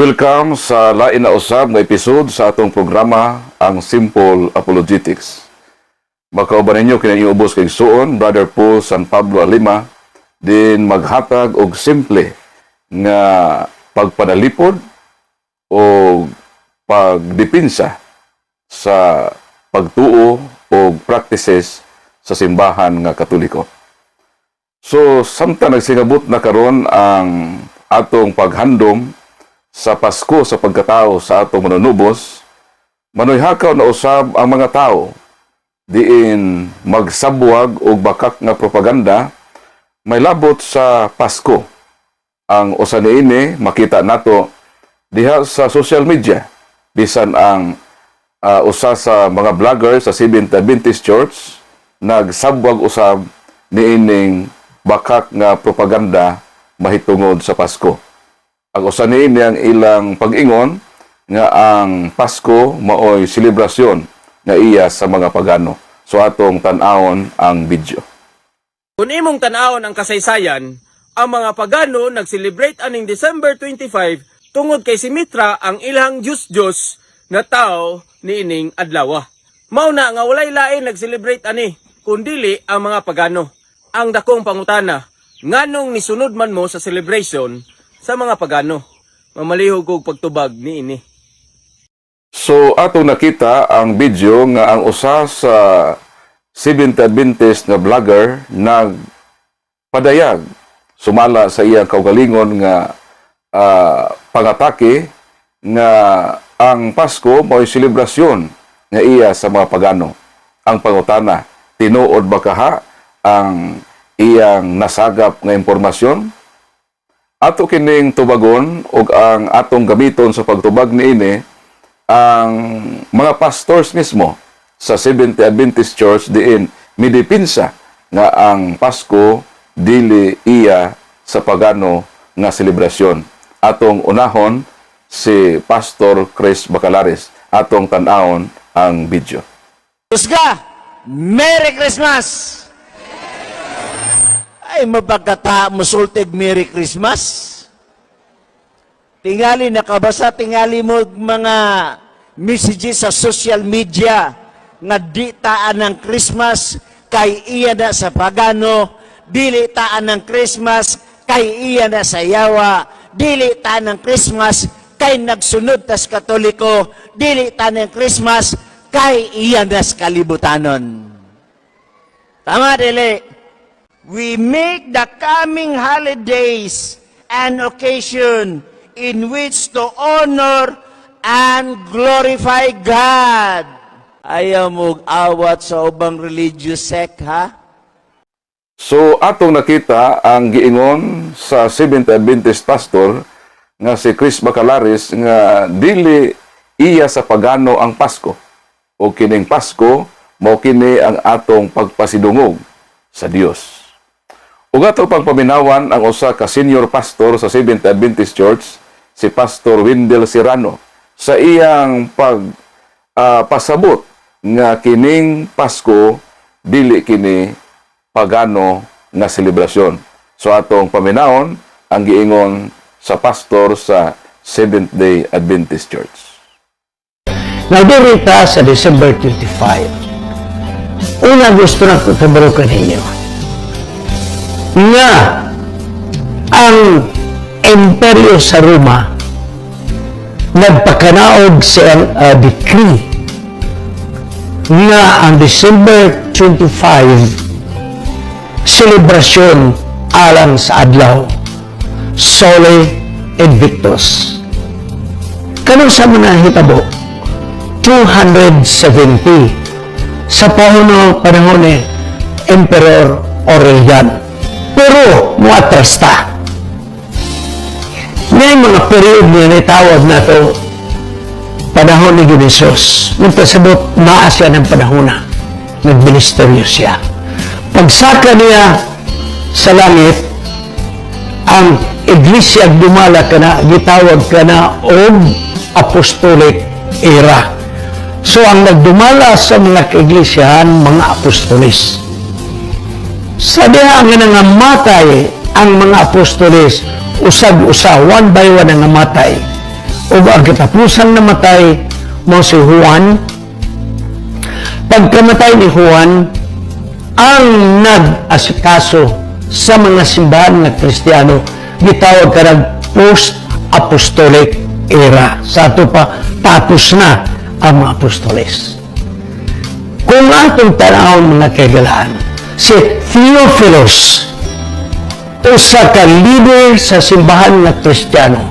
Welcome sa lain na usab nga episode sa atong programa ang Simple Apologetics. Makauban ninyo kini ubos kay suon Brother Paul San Pablo Alima din maghatag og simple nga pagpanalipod o pagdepensa sa pagtuo o practices sa simbahan nga Katoliko. So, samtang nagsingabot na karon ang atong paghandom sa Pasko sa pagkatao sa atong manunubos, manuyhakaw na usab ang mga tao diin magsabwag og bakak nga propaganda may labot sa Pasko. Ang usa niini makita nato diha sa social media bisan ang ah, usa sa mga vlogger sa Seventh Adventist Church nagsabwag usab niining bakak nga propaganda mahitungod sa Pasko. Ang usa niini ang ilang pag-ingon nga ang Pasko maoy selebrasyon nga iya sa mga pagano. So atong tan-awon ang video. Kung imong tanawon ang kasaysayan, ang mga pagano nag-celebrate aning December 25 tungod kay si Mitra ang ilang Diyos-Diyos na tao ni ining adlaw. Mao na nga walay lain nag-celebrate ani, kundili ang mga pagano. Ang dakong pangutana, nganong nisunod man mo sa celebration sa mga pagano? Mamalihog kog pagtubag ni ini. So atong nakita ang video nga ang usa sa Seventh Adventist nga vlogger nagpadayag sumala sa iyang kaugalingon nga ah, pangatake nga ang Pasko mo'y selebrasyon nga iya sa mga pagano. Ang pangutana, tinuod ba kaha ang iyang nasagap nga impormasyon? Ato kining tubagon ug ang atong gamiton sa pagtubag niini ang mga pastors mismo sa Seventh Adventist Church diin midipinsa nga ang Pasko dili iya sa pagano nga selebrasyon. Atong unahon si Pastor Chris Bacalares. Atong tan-awon ang video. Tusga! Merry Christmas! Ay, mapagkata musultig Merry Christmas. Tingali, nakabasa, tingali mo mga messages sa social media nga di taan ng Christmas kay iya na sa pagano, dili taan ng Christmas kay iya na sa yawa, dili taan ng Christmas kay nagsunod tas katoliko, dili taan ng Christmas kay iya na sa kalibutanon. Tama, dili. We make the coming holidays an occasion in which to honor and glorify God. Ayaw mo awat sa ubang religious sect, ha? So atong nakita ang giingon sa Seventh Adventist pastor nga si Chris Bacalaris nga dili iya sa pagano ang Pasko. O kining Pasko mao kini ang atong pagpasidungog sa Dios. Ug ato pagpaminawan ang usa ka senior pastor sa Seventh Adventist Church, si Pastor Wendell Serrano, sa iyang pag ah, pasabot nga kining Pasko dili kini pagano nga selebrasyon. So atong paminawon ang giingon sa pastor sa Seventh-day Adventist Church. Nagdirita sa December 25. Una gusto na ko tabarukan ninyo. Nga ang imperyo sa Roma nagpakanaog sa uh, decree nga ang December 25 selebrasyon alang sa adlaw Sole Invictus. Kanong sa mga hitabo 270 sa pahuno panahon ni Emperor Aurelian. Pero muatras ta. May mga period na natawag na to panahon ni Ginesos. Nung pasabot, naa siya ng panahon na. Nagministeryo siya. Pagsaka niya sa langit, ang iglesia dumala ka na, gitawag ka na og apostolic era. So, ang nagdumala sa mga kaiglesiyahan, mga apostolis. Sa diha nga nangamatay ang mga apostolis, usag-usa, one by one ang namatay. o ang katapusang namatay mo si Juan. Pagkamatay ni Juan, ang nag-asikaso sa mga simbahan ng Kristiyano, gitawag ka ng post-apostolic era. Sa ato pa, tapos na ang mga apostoles. Kung atong tanawon mga kaigalaan, si Theophilus, usa ka leader sa simbahan ng Kristiyano,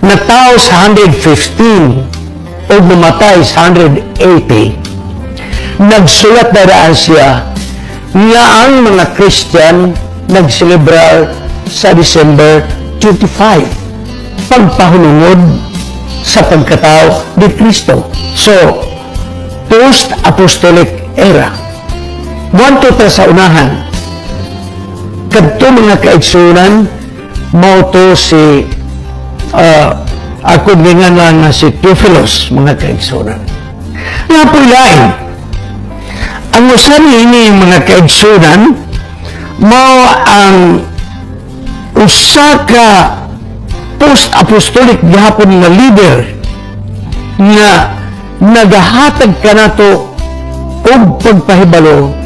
na tao sa 115 o namatay sa 180, nagsulat na raan siya nga ang mga Christian nagselebrar sa December 25 pagpahulungod sa pagkatao ni Kristo. So, post-apostolic era. Buwan to ta sa unahan. Kadto mga kaigsunan, mao to si uh, ako nga nga si Theophilus, mga kaigsunan. Nga po lain, ang usan ini mga kaigsunan, mao ang usa ka post-apostolic gihapon nga leader nga nagahatag ka nato og pagpahibalo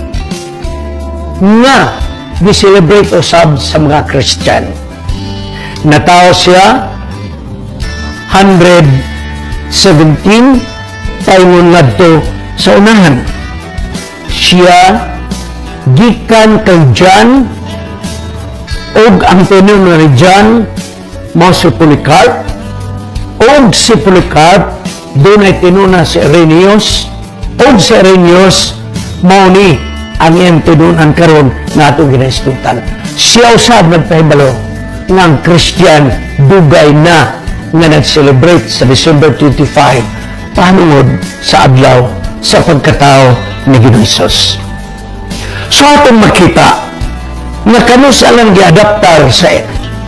nga gi-celebrate usab sa mga Christian. Natao siya 117 tayon ngadto sa unahan. Siya gikan kay John og ang tinun ni John mao si Polycarp og si Polycarp doon ay tinuna si Irenaeus og si Irenaeus mao ni ang iyang tinunan karon nga atong ginaistutan. Siya usab nagpahibalo ang Christian dugay na nga nag-celebrate sa December 25 panungod sa adlaw sa pagkatao ni Ginoong Hesus. So atong makita nga kano sa lang giadaptar sa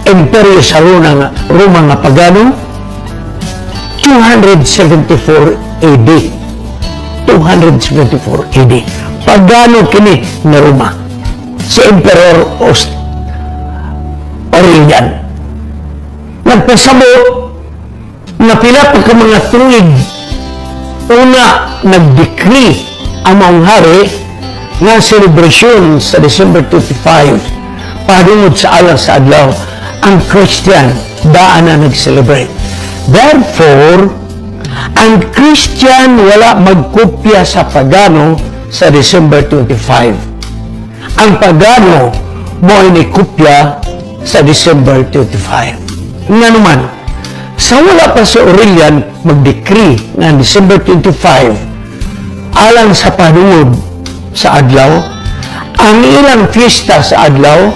imperyo sa Roma nga, Roma nga pagano 274 AD 274 AD pagano kini na Roma si Emperor Aust Aurelian. Nagpasabot na pila pa ka mga tuig una nag-decree ang mga hari nga celebration sa December 25 padungod sa alang sa adlaw ang Christian daan na nag-celebrate. Therefore ang Christian wala magkopya sa pagano sa December 25 ang pagano mo ay ni kopya sa December 25 nga naman sa wala pa sa Aurelian mag-decree nga December 25 alang sa panungod sa adlaw ang ilang fiesta sa adlaw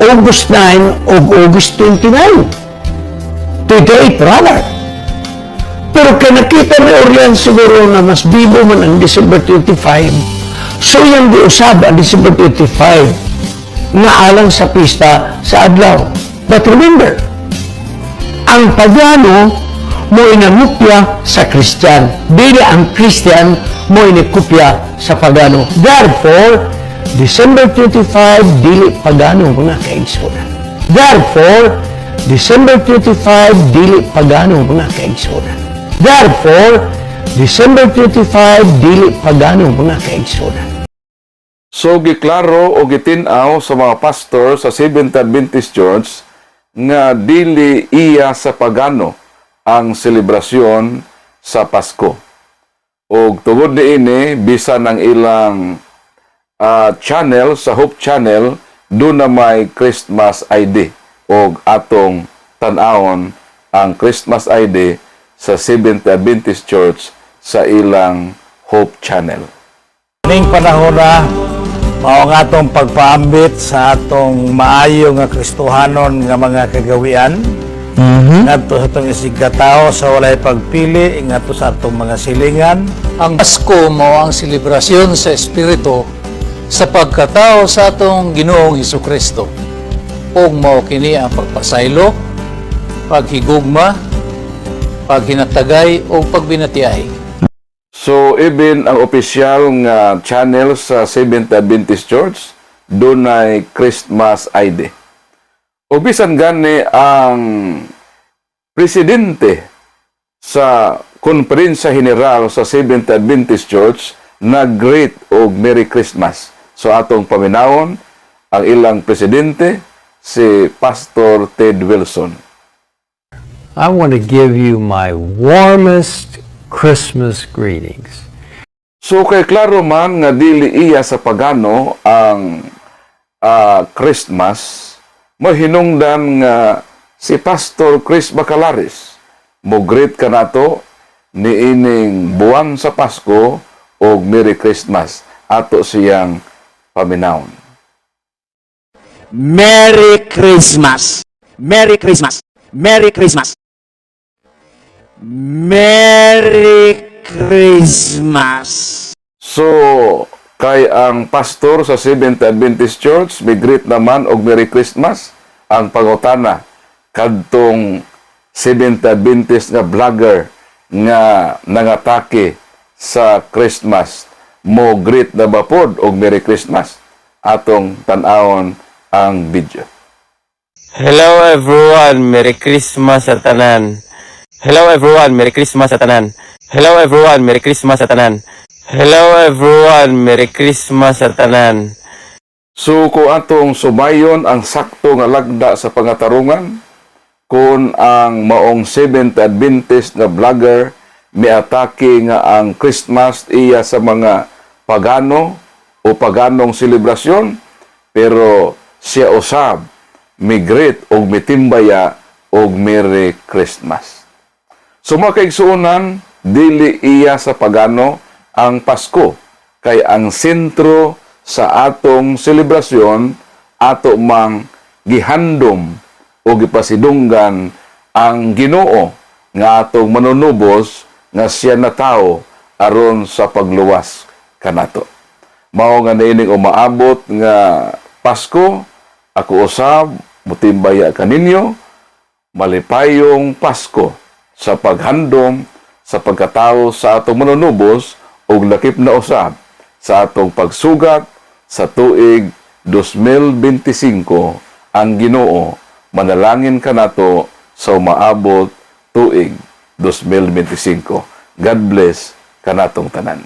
August 9 o August 29 28 rather pero kaya nakita ni Aurelian siguro na mas bibo man ang December 25 so yung diusab ang December 25 nga alang sa pista sa adlaw but remember ang pagano mo inamupya sa Kristyan. Dili ang Kristyan mo inikupya sa pagano. Therefore, December 25, dili pagano mga kaigsunan. Therefore, December 25, dili pagano mga kaigsunan. Therefore, December 25, dili pagano mga kaigsunan. So, giklaro o gitinaw sa mga pastor sa Seventh Adventist Church nga dili iya sa pagano ang selebrasyon sa Pasko. O tungod ni ini, bisan ang ilang ah, channel, sa Hope Channel, doon na may Christmas ID o atong tanawon ang Christmas ID sa Seventh Adventist Church sa ilang Hope Channel. Ning panahon na mao nga atong pagpaambit sa atong maayo nga Kristohanon nga mga kagawian ngadto sa atong isigkatao sa walay pagpili ngadto sa atong mga silingan Ang Pasko mao ang selebrasyon sa Espiritu sa pagkatao sa atong Ginoong Hesus Kristo. Ug mao kini ang pagpasaylo, paghigugma, paghinatagay o pagbinatiay. So, even ang opisyal nga channel sa Seventh Adventist Church, doon ay Christmas ID. O bisan gani ang presidente sa konferensya general sa Seventh Adventist Church na great og Merry Christmas. So atong paminawon ang ilang presidente si Pastor Ted Wilson. I want to give you my warmest Christmas greetings. So kay klaro man nga dili iya sa pagano ang ah, Christmas, mahinungdan nga si Pastor Chris Bacalaris mo greet ka nato ni ining buwan sa Pasko o Merry Christmas ato siyang paminawon. Merry Christmas. Merry Christmas. Merry Christmas. Merry Christmas. So, kay ang pastor sa Seventh Adventist Church, may greet naman og Merry Christmas ang pangutana kadtong Seventh Adventist nga vlogger nga nangatake sa Christmas. Mo greet na ba pod og Merry Christmas? Atong tan-awon ang video. Hello everyone, Merry Christmas sa tanan. Hello everyone, Merry Christmas sa tanan. Hello everyone, Merry Christmas sa tanan. Hello everyone, Merry Christmas sa tanan. So kung atong sumayon ang sakto nga lagda sa pangatarungan, kung ang maong Seventh Adventist nga vlogger miatake nga ang Christmas iya sa mga pagano o paganong selebrasyon, pero siya usab migreet og mitimbaya og Merry Christmas. Sumakigsuunan, dili iya sa pagano ang Pasko, kay ang sentro sa atong selebrasyon ato mang gihandom o gipasidunggan ang Ginoo nga atong manunubos nga siya na tao aron sa pagluwas kanato. Mao nga niining umaabot nga Pasko, ako usab mutimbaya kaninyo malipayong Pasko sa paghandom sa pagkatao sa atong manunubos ug lakip na usab sa atong pagsugat sa tuig 2025 ang Ginoo manalangin kanato sa umaabot tuig 2025 God bless kanatong tanan